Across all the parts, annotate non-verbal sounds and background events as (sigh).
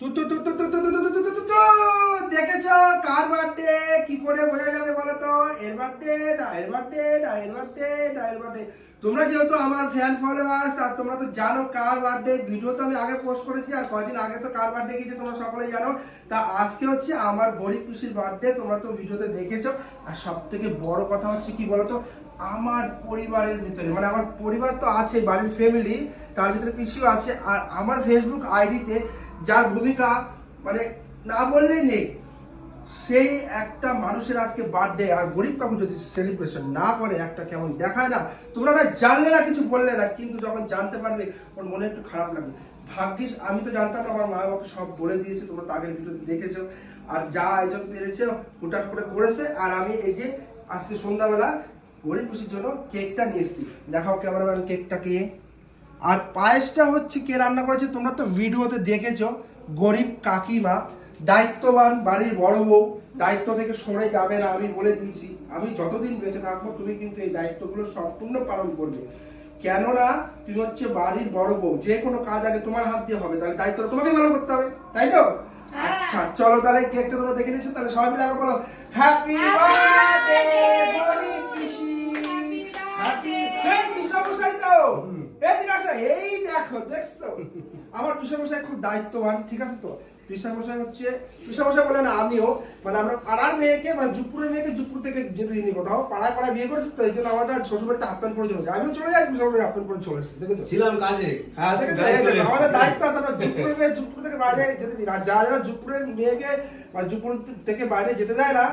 তু তু তু তু তু তু তু তু তু তু। দেখেছ কার বার্থডে কি করে বোঝা যাবে বলো তো এর বার্থডে না এর বার্থডে না এর বার্থডে না এর বার্থডে তোমরা যেহেতু আমার ফ্যান ফলোয়ার্স আর তোমরা তো জানো কার বার্থডে ভিডিও তো আমি আগে পোস্ট করেছি আর কয়েকদিন আগে তো কার বার্থডে গিয়েছে তোমরা সকলে জানো তা আজকে হচ্ছে আমার গরিব খুশির বার্থডে তোমরা তো ভিডিওতে দেখেছ আর সব থেকে বড় কথা হচ্ছে কি বলতো আমার পরিবারের ভিতরে মানে আমার পরিবার তো আছে, বাড়ির ফ্যামিলি তার ভিতরে পিসিও আছে, আর আমার ফেসবুক আইডিতে যার ভূমিকা মানে না বললেই নেই, সেই একটা মানুষের আজকে বার্থডে আর গরিব কাকু যদি সেলিব্রেশন না করে, একটা কেমন দেখায় না, তোমরা না জানলে না, কিছু বললে না, কিন্তু যখন জানতে পারবে, ওর মনে একটু খারাপ লাগবে। ভাগ্যিস, আমি তো জানতাম আমার মা বাবাকে সব বলে দিয়েছে, তোমরা তো আগের ভিডিওতে দেখেছ, আর যা আয়োজন পেরেছে হুটাট করে করেছে, আর আমি এই যে আজকে সন্ধ্যাবেলা গরিব খুশির জন্য কেকটা নিয়ে এসেছি। দেখাও ক্যামেরাম্যান কেকটা কে। আর পায়েসটা হচ্ছে কে রান্না করেছে তোমরা তো ভিডিওতে দেখেছ। গরিব কাকিমা দায়িত্ববান বাড়ির বড় বউ দায়িত্ব থেকে সরে যাবে না আমি বলে দিয়েছি। আমি যতদিন বেঁচে থাকব তুমি কিন্তু এই দায়িত্বগুলো সম্পূর্ণ পালন করবে। কেননা তুমি হচ্ছে বাড়ির বড় বউ যে কোনো কাজ আগে তোমার হাত দিয়ে হবে তাহলে দায়িত্বটা তোমাকে পালন করতে হবে তাই তো? হ্যাঁ। আচ্ছা চলো তাহলে কেকটা তোমরা দেখে নিচ্ছ তাহলে সবাই মিলে আগে বলো হ্যাপি বার্থডে এই পিসামশাই দেখো দেখছ? আমার পিসামশাই খুব দায়িত্ববান ঠিক আছে তো? পিসামশাই হচ্ছে পিসামশাই বলে না আমিও। মানে আমরা পাড়ার মেয়েকে মানে জুপুরের মেয়েকে জুপুর থেকে যেতে দিইনি কোথাও পাড়ায় পাড়ায় বিয়ে করেছি তো এই জন্য আমাদের শ্বশুর বাড়িতে আপ্যান করে চলে যায় আমিও চলে যাই শ্বশুর বাড়ি আপ্যান করে চলে এসেছি দেখেছ? ছিলাম কাজে। হ্যাঁ দেখেছ। আমাদের দায়িত্ব আছে আমরা জুপুরের মেয়ে জুপুর থেকে বাইরে যেতে দিই না। আর যারা যারা জুপুরের মেয়েকে জুপুর থেকে বাইরে যেতে দেয় না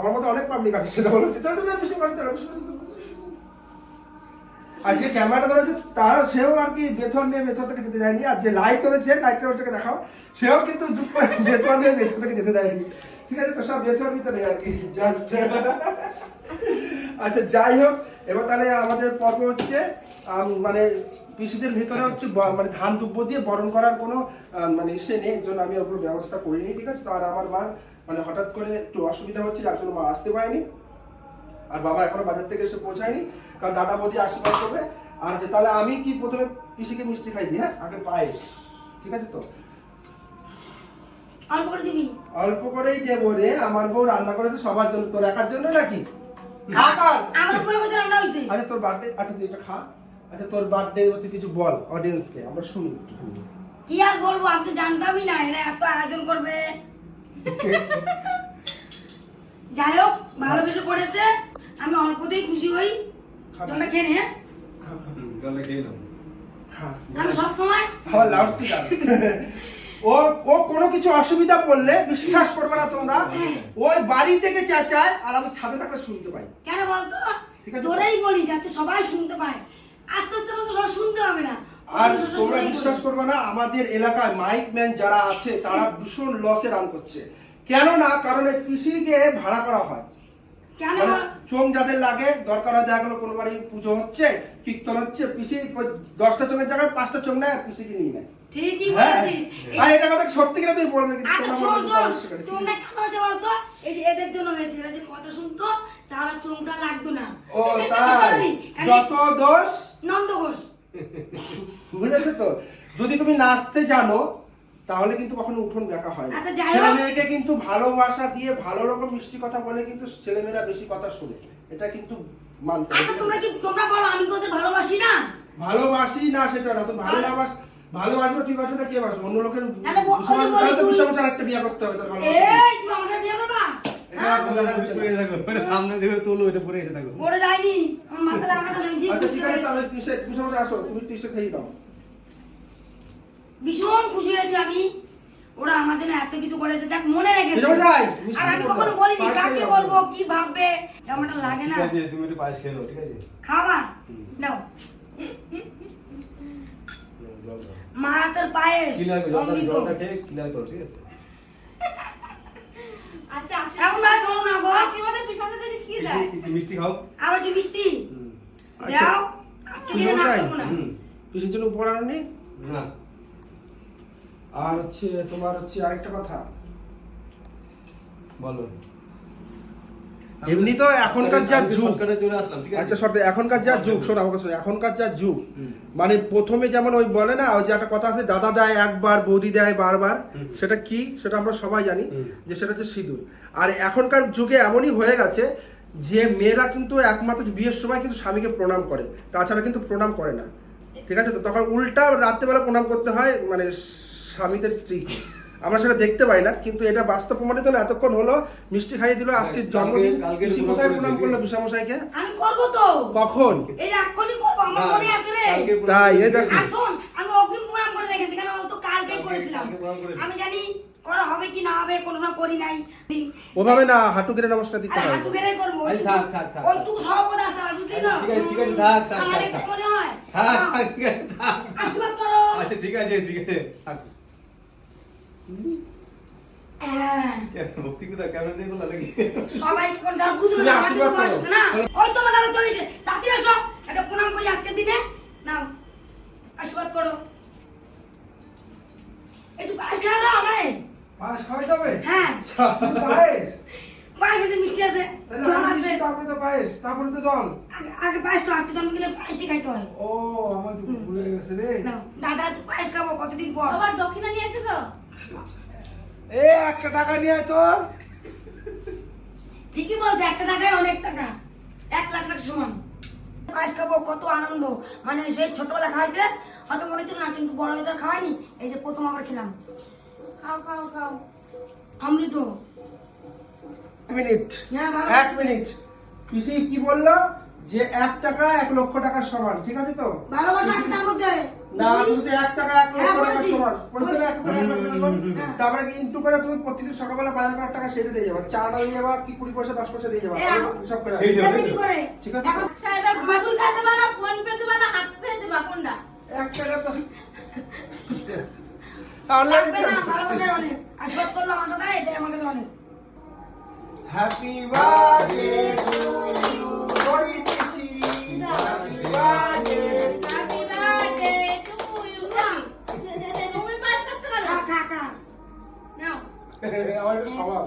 আমার মতো অনেক পাবলিক আছে সেটা বলো। চলো চলো বেশি আর যে ক্যামেরাটা ধরেছে, তার সেও আর কি বেথর নিয়ে বেথর থেকে যেতে দেয়নি। আর যে লাইট ধরেছে লাইটটা ওটাকে দেখাও। সেও কিন্তু বেথর নিয়ে বেথর থেকে যেতে দেয়নি। ঠিক আছে, তো সব বেথর ভিতরে আর কি জাস্ট আচ্ছা যাই হোক, এবার তাহলে আমাদের পর্ব হচ্ছে মানে কৃষিদের ভিতরে হচ্ছে মানে ধান দুব্য দিয়ে বরণ করার কোনো মানে ইসে নেই জন্য আমি ওগুলো ব্যবস্থা করিনি, ঠিক আছে? তো আর আমার মার মানে হঠাৎ করে একটু অসুবিধা হচ্ছে, যার জন্য মা আসতে পারেনি। আর বাবা এখনও বাজার থেকে এসে পৌঁছায়নি কারণ দাদা বৌদি আশীর্বাদ করবে। আর যে তাহলে আমি কি প্রথমে পিসিকে মিষ্টি খাই হ্যাঁ? আগে পায়েস ঠিক আছে তো? অল্প করে দিবি। অল্প করেই দেবো রে আমার বউ রান্না করেছে সবার জন্য তোর একার জন্য নাকি? আমার উপরে রান্না আচ্ছা তোর বার্থডে আচ্ছা তুই এটা খা। আচ্ছা তোর বার্থডে তুই কিছু বল অডিয়েন্সকে আমরা শুনি। কি আর বলব আমি তো জানতামই না এরা এত আয়োজন করবে। (laughs) যাই হোক ভালো কিছু করেছে। আমি অল্পতেই খুশি হই। তোমরা খেয়ে নে হ্যাঁ? হুম, জলে খেয়ে নাও। আমি সব সময় আমার লাউড স্পিকার ও ও কোনো কিছু অসুবিধা পড়লে বিশ্বাস করবে না তোমরা। ওই বাড়ি থেকে চেঁচায় আর আমি ছাদে থাকলে শুনতে পাই। কেন বলতো। তোরাই বলি যাতে সবাই শুনতে পায়। আস্তে আস্তে তো সবাই শুনতে হবে না। আর তোমরা বিশ্বাস করবে না আমাদের এলাকায় মাইক ম্যান যারা আছে তারা ভীষণ লসে রান করছে। কেননা কারণ এই কৃষিকে ভাড়া করা হয়। কেন মানে যাদের লাগে দরকার হয় দেখা গেলো কোনো বাড়ি পুজো হচ্ছে কীর্তন হচ্ছে পিসি দশটা চোখের জায়গায় পাঁচটা চোখ নেয় পিসিকে নিয়ে নেয়। ঠিকই হ্যাঁ। বলেছিস। আর এটা কথা সত্যি কিনা তুমি বলবে কিন্তু আচ্ছা শোন শোন। তোমরা কেন হয়েছে বলতো? এই যে এদের জন্য হয়েছে এরা যে কথা শুনতো তাহলে লাগতো না। ও তাই? যত দোষ নন্দ ঘোষ। বুঝেছ তো? যদি তুমি নাচতে জানো তাহলে কিন্তু কখনো উঠোন দেখা হয় ছেলে মেয়েকে কিন্তু ভালোবাসা দিয়ে ভালো রকম মিষ্টি কথা বলে কিন্তু ছেলেমেয়েরা বেশি কথা শুনে। এটা কিন্তু মানতে তোমরা কি তোমরা বলো আমি ভালোবাসি না। ভালোবাসি না সেটা না। তো ভালোবাসবো তুই বাসবো কে বাসবো অন্য লোকের একটা বিয়ে করতে হবে তার তুমি আচ্ছা, টিউশন দাও। ভীষণ খুশি হয়েছি আমি। ওরা আমার জন্য এত কিছু করেছে দেখ মনে রেখেছে। আর আমি কখনো বলিনি কাকে বলব কি ভাববে কেমনটা লাগে না। তুমি একটু পায়েস খেলো ঠিক আছে? নাও। মারাতের পায়েস অমৃত। আচ্ছা এখন না গো। পিছনে কি দেয়? মিষ্টি খাও। আবার মিষ্টি। দাও। আজকে না। না পিছনে না। আর হচ্ছে তোমার হচ্ছে আরেকটা কথা। বলো। এমনি তো এখনকার যা যুগ। চলে আসলাম ঠিক আছে? আচ্ছা সব এখনকার যা যুগ শোন আমাকে শোন এখনকার যা যুগ। মানে প্রথমে যেমন ওই বলে না ওই যে একটা কথা আছে দাদা দেয় একবার বৌদি দেয় বারবার সেটা কি? সেটা আমরা সবাই জানি যে সেটা হচ্ছে সিঁদুর। আর এখনকার যুগে এমনই হয়ে গেছে যে মেয়েরা কিন্তু একমাত্র বিয়ের সময় কিন্তু স্বামীকে প্রণাম করে। তাছাড়া কিন্তু প্রণাম করে না। ঠিক আছে? তো তখন উল্টা রাত্রেবেলা প্রণাম করতে হয় মানে স্বামীদের স্ত্রীকে আমরা সেটা দেখতে পাই না কিন্তু এটা বাস্তব প্রমাণিত না। এতক্ষণ হলো মিষ্টি খাইয়ে দিল আজকে জন্মদিন। কালকে পিসি কোথায় প্রণাম করল? বিশামশাইকে আমি করব তো। কখন? এই এক্ষুনি করব আমার মনে আছে রে। তাই, এই দেখো। শোন আমি অগ্রিম প্রণাম করে রেখেছি কেন তো কালকে- করেছিলাম। আমি জানি করা হবে কি না হবে কোনো সময় করি নাই। ওভাবে না হাঁটু গেড়ে নমস্কার দিতে হয়। হাঁটু করব। আরে থাক, থাক, থাক, ওইটুকু সহবোধ আছে তো? ঠিক আছে, ঠিক আছে, থাক, থাক, আমার থাক, একটু মনে হয়? থাক, থাক, ঠিক আছে, থাক। আশীর্বাদ করো। আচ্ছা ঠিক আছে ঠিক আছে থাক। হ্যাঁ ভক্তি কোথায় কেমন দিয়ে বললা নাকি সবাই কোন না না? ওই দাদা চলেছে তাতিরা সব একটা প্রণাম করি আজকের দিনে। নাও। আশীর্বাদ করো। একটু পাশ খেলা দাও আমারে। পাশ খাওয়াই যাবে? হ্যাঁ। পায়েস? পায়েস মিষ্টি আছে জল আছে। তারপরে তো পায়েস তারপরে তো জল। আগে- আগে পায়েস তো আজকে জন্মদিনে পায়েসই খাইতে হয়। ও আমার তো ভুলে গেছে রে। দাদা একটু পায়েস খাব কতদিন পর? আবার দক্ষিণা নিয়ে এসেছ? এ একটা টাকা নিয়ে আয় তো ঠিকই বলছে একটা টাকায় অনেক টাকা। এক লাখ টাকা সমান। পায়েস খাব কত আনন্দ। মানে সেই ছোটবেলা হয়তো মনে ছিল না কিন্তু বড় হয়ে খাওয়াইনি এই যে প্রথম আবার খেলাম। খাও খাও খাও। অমৃত। মিনিট। হ্যাঁ এক মিনিট। পিসি কি বলল? যে এক টাকা এক লক্ষ টাকার সমান। ঠিক আছে তো? ভালোবাসা আছে তার মধ্যে। না তুমি তো এক টাকা এক লক্ষ টাকার বলছো। না এক টাকা এক লক্ষ টাকার। তারপরে কি ইন্টু করে তুমি প্রতিদিন সকালবেলা বাজার করার টাকা সেটা দিয়ে যাবা। চারটা দিয়ে যাবা কি কুড়ি পয়সা দশ পয়সা দিয়ে যাবা। সব করে। সেই হিসাবে। দেবে কি করে? ঠিক আছে। আচ্ছা এবার গুগল পে দেবা না ফোন পে দেবা না হাত পে দেবা কোনটা? এক টাকা তো। তাহলে লাগবে না ভালোবাসায় অনেক। আশীর্বাদ করলাম আমার দাদা এটাই আমার কাছে অনেক। হ্যাপি বার্থডে টু আমার স্বভাব।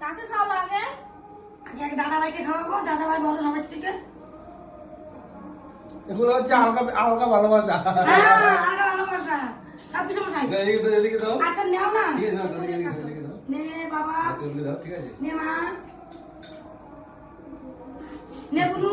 কাকে খাওয়া আগে? আগে আগে দাদা খাওয়াবো দাদা ভাই সবার থেকে। এগুলো হচ্ছে আলগা আলগা ভালোবাসা। হ্যাঁ আগে ভালোবাসা। সব মশাই এদিকে দাও, এদিকে দাও আচ্ছা নেও না। এদিকে দাও, এদিকে দাও নে বাবা। আচ্ছা, দাও ঠিক আছে। নে মা। নে বুনু।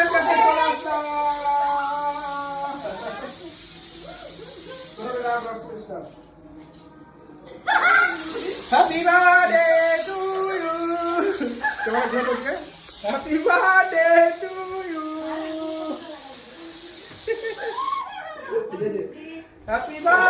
Happy birthday to you. Come on, come on, okay? Happy birthday to you. (laughs) Happy birthday.